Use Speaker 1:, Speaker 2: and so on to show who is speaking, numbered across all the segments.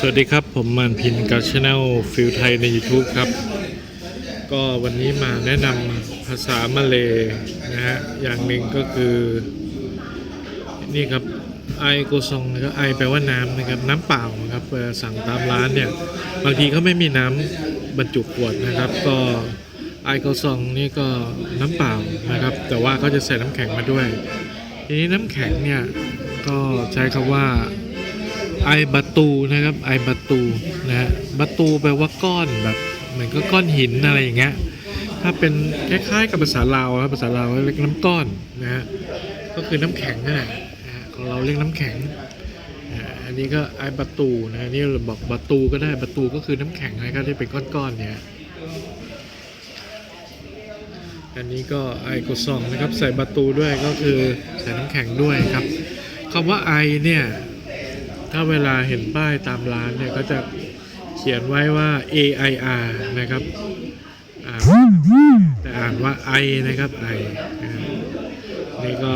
Speaker 1: สวัสดีครับผมมานพินกับช anel ฟิลไทยใน YouTube ครับ ก็วันนี้มาแนะนำภาษามาเลยนะฮะ อย่างหนึ่งก็คือ นี่ครับไอโกซองนะครับไอแปลว่าน้ำนะครับน้ำเปล่านะครับสั่งตามร้านเนี่ย บางทีเขาไม่มีน้ำบรรจุขวดนะครับ ก็ไอโกซองนี่ก็น้ำเปล่านะครับ แต่ว่าเขาจะใส่น้ำแข็งมาด้วย ทีนี้น้ำแข็งเนี่ยก็ใช้คำว่า ไอบัตูนะครับไอบัตูนะฮะบัตูแปลว่าก้อนแบบเหมือนก็ก้อนหินอะไรอย่างเงี้ยถ้าเป็นคล้ายๆกับภาษาลาวครับภาษาลาวเรียกน้ำก้อนนะฮะก็คือน้ำแข็งนั่นแหละของเราเรียกน้ำแข็งอันนี้ก็ไอบัตูนะนี่เราบอกบัตูก็ได้บัตูก็คือน้ำแข็งนะครับที่เป็นก้อนๆเนี่ยอันนี้ก็ไอโกซองนะครับใส่บัตูด้วยก็คือใส่น้ำแข็งด้วยครับคำว่าไอเนี่ย ถ้าเวลาเห็นป้ายตามร้านเนี่ยก็จะเขียนไว้ว่า A I R นะครับอ่านแต่อ่านว่า I นะครับ I นะครับนี่ก็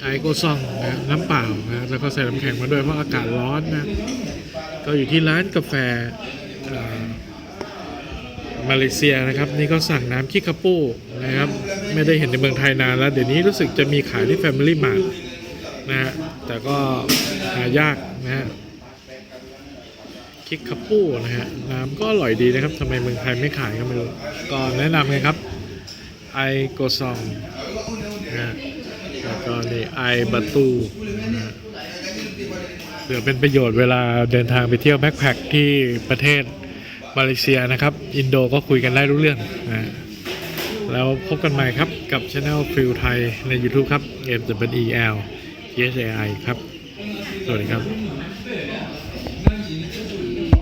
Speaker 1: ไอโกซองนะน้ำเปล่านะแล้วก็ใส่น้ำแข็งมาด้วยเพราะอากาศร้อนนะ ก็อยู่ที่ร้านกาแฟมาเลเซียนะครับ นี่ก็สั่งน้ำคิคาโป้นะครับ ไม่ได้เห็นในเมืองไทยนานแล้ว เดี๋ยวนี้รู้สึกจะมีขายที่ Family Mart นะฮะแต่ก็หายากนะฮะคิกคัปปูนะฮะน้ำก็อร่อยดีนะครับทำไมเมืองไทยไม่ขายก็ไม่รู้ก็แนะนำเลยครับไอโกซองนะฮะแล้วก็นี่ไอบัตูนะฮะเผื่อเป็นประโยชน์เวลาเดินทางไปเที่ยวแบ็คแพคที่ประเทศมาเลเซียนะครับ อินโดก็คุยกันได้รู้เรื่องนะฮะแล้วพบกันใหม่ครับกับช anel ฟิลไทยใน YouTube ครับ M W E L TSAI ครับ สวัสดีครับ